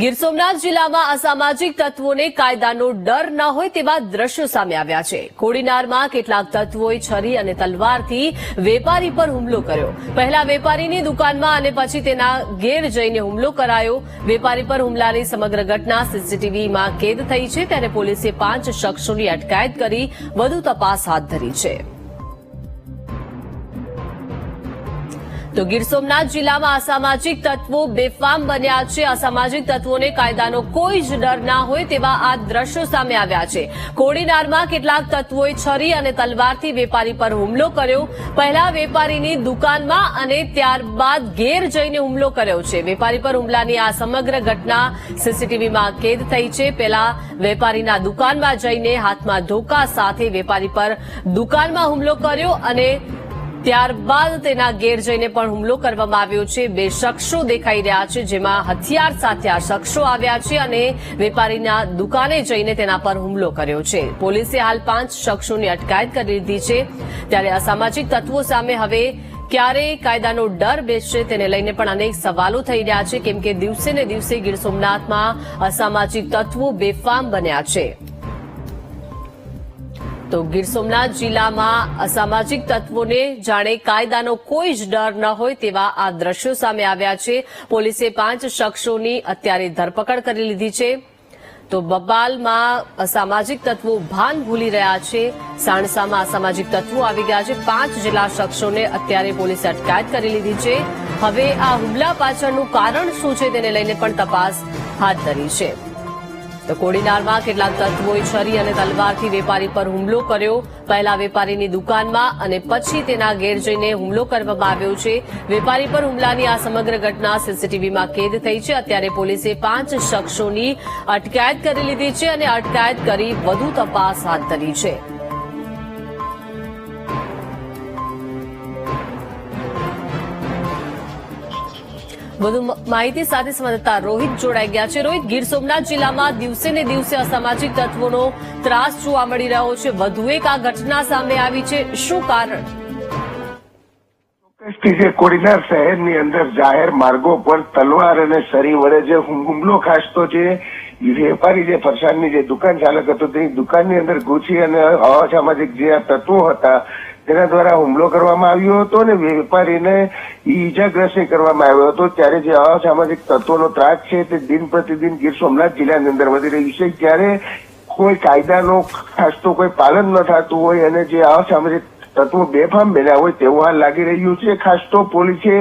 ગીર સોમનાથ જિલ્લામાં અસામાજિક તત્વોને કાયદાનો ડર ન હોય તેવા દ્રશ્યો સામે આવ્યા છે. કોડીનારમાં કેટલાક તત્વોએ છરી અને તલવારથી વેપારી પર હુમલો કર્યો. પહેલા વેપારીની દુકાનમાં અને પછી તેના ઘેર જઈને હુમલો કરાયો. વેપારી પર હુમલાની સમગ્ર ઘટના સીસીટીવીમાં કેદ થઈ છે. ત્યારે પોલીસે પાંચ શખ્સોની અટકાયત કરી વધુ તપાસ હાથ ધરી છે. તો ગીર સોમનાથ જિલ્લામાં અસામાજિક તત્વો બેફામ બન્યા છે. અસામાજિક તત્વોને કાયદાનો કોઈ જ ડર ના હોય તેવા આ દ્રશ્યો સામે આવ્યા છે. કોડીનારમાં કેટલાક તત્વોએ છરી અને તલવારથી વેપારી પર હુમલો કર્યો. પહેલા વેપારીની દુકાનમાં અને ત્યારબાદ ઘેર જઈને હુમલો કર્યો છે. વેપારી પર હુમલાની આ સમગ્ર ઘટના સીસીટીવીમાં કેદ થઈ છે. પહેલા વેપારીના દુકાનમાં જઈને હાથમાં ધોકા સાથે વેપારી પર દુકાનમાં હુમલો કર્યો અને ત્યારબાદ તેના ઘેર જઈને પણ હુમલો કરવામાં આવ્યો છે. બે શખ્સો દેખાઈ રહ્યા છે, જેમાં હથિયાર સાથે આ શખ્સો આવ્યા છે અને વેપારીના દુકાને જઈને તેના પર હુમલો કર્યો છે. પોલીસે હાલ પાંચ શખ્સોની અટકાયત કરી લીધી છે. ત્યારે અસામાજિક તત્વો સામે હવે ક્યારે કાયદાનો ડર બેસશે તેને લઈને પણ અનેક સવાલો થઈ રહ્યા છે. કેમ કે દિવસે ને દિવસે ગીર સોમનાથમાં અસામાજિક તત્વો બેફામ બન્યા છે. તો ગીર સોમનાથ જિલ્લામાં અસામાજિક તત્વોને જાણે કાયદાનો કોઈ જ ડર ન હોય તેવા આ દ્રશ્યો સામે આવ્યા છે. પોલીસે પાંચ શખ્સોની અત્યારે ધરપકડ કરી લીધી છે. તો બબાલમાં અસામાજિક તત્વો ભાન ભૂલી રહ્યા છે. સાણસામાં અસામાજિક તત્વો આવી ગયા છે. પાંચ જેટલા શખ્સોને અત્યારે પોલીસે અટકાયત કરી લીધી છે. હવે આ હુમલા પાછળનું કારણ શું છે તેને લઈને પણ તપાસ હાથ ધરી છે. તો કોડીનારમાં કેટલાક તત્વોએ છરી અને તલવારથી વેપારી પર હુમલો કર્યો. પહેલા વેપારીની દુકાનમાં અને પછી તેના ઘેર જઈને હુમલો કરવામાં આવ્યો છે. વેપારી પર હુમલાની આ સમગ્ર ઘટના સીસીટીવીમાં કેદ થઈ છે. અત્યારે પોલીસે પાંચ શખ્સોની અટકાયત કરી લીધી છે અને અટકાયત કરી વધુ તપાસ હાથ ધરી છે. વધુ માહિતી સાથે સંવાદદાતા રોહિત જોડાઈ ગયા છે. રોહિત, ગીર સોમનાથ જિલ્લામાં દિવસે ને દિવસે અસામાજિક તત્વોનો ત્રાસ જોવા મળી રહ્યો છે. વધુ એક આ ઘટના સામે આવી છે. શું કારણ? જે કોડીનાર શહેરની અંદર જાહેર માર્ગો પર તલવાર અને સરી વડે જે હુમ- હુમલો ખાસતો જે વેપારી જે ફરસાણની જે દુકાન ચાલક હતો, તેની દુકાનની અંદર ઘૂસી અને અસામાજિક જે તત્વો હતા તેના દ્વારા હુમલો કરવામાં આવ્યો હતો અને વેપારીને ઈજાગ્રસ્ત કરવામાં આવ્યો હતો. ત્યારે જે અસામાજિક તત્વોનો ત્રાસ છે તે દિન પ્રતિદિન ગીર સોમનાથ જિલ્લાની અંદર વધી રહ્યું છે. જ્યારે કોઈ કાયદાનો ખાસ તો કોઈ પાલન ન થતું હોય અને જે અસામાજિક તત્વો બેફામ બન્યા હોય તેવું હાલ લાગી રહ્યું છે. ખાસ તો પોલીસે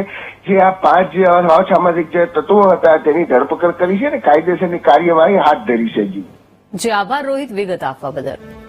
જે આ પાંચ જે અસામાજિક જે તત્વો હતા તેની ધરપકડ કરી છે ને કાયદેસરની કાર્યવાહી હાથ ધરી છે જે, આભાર રોહિત, વિગત આપવા બદલ.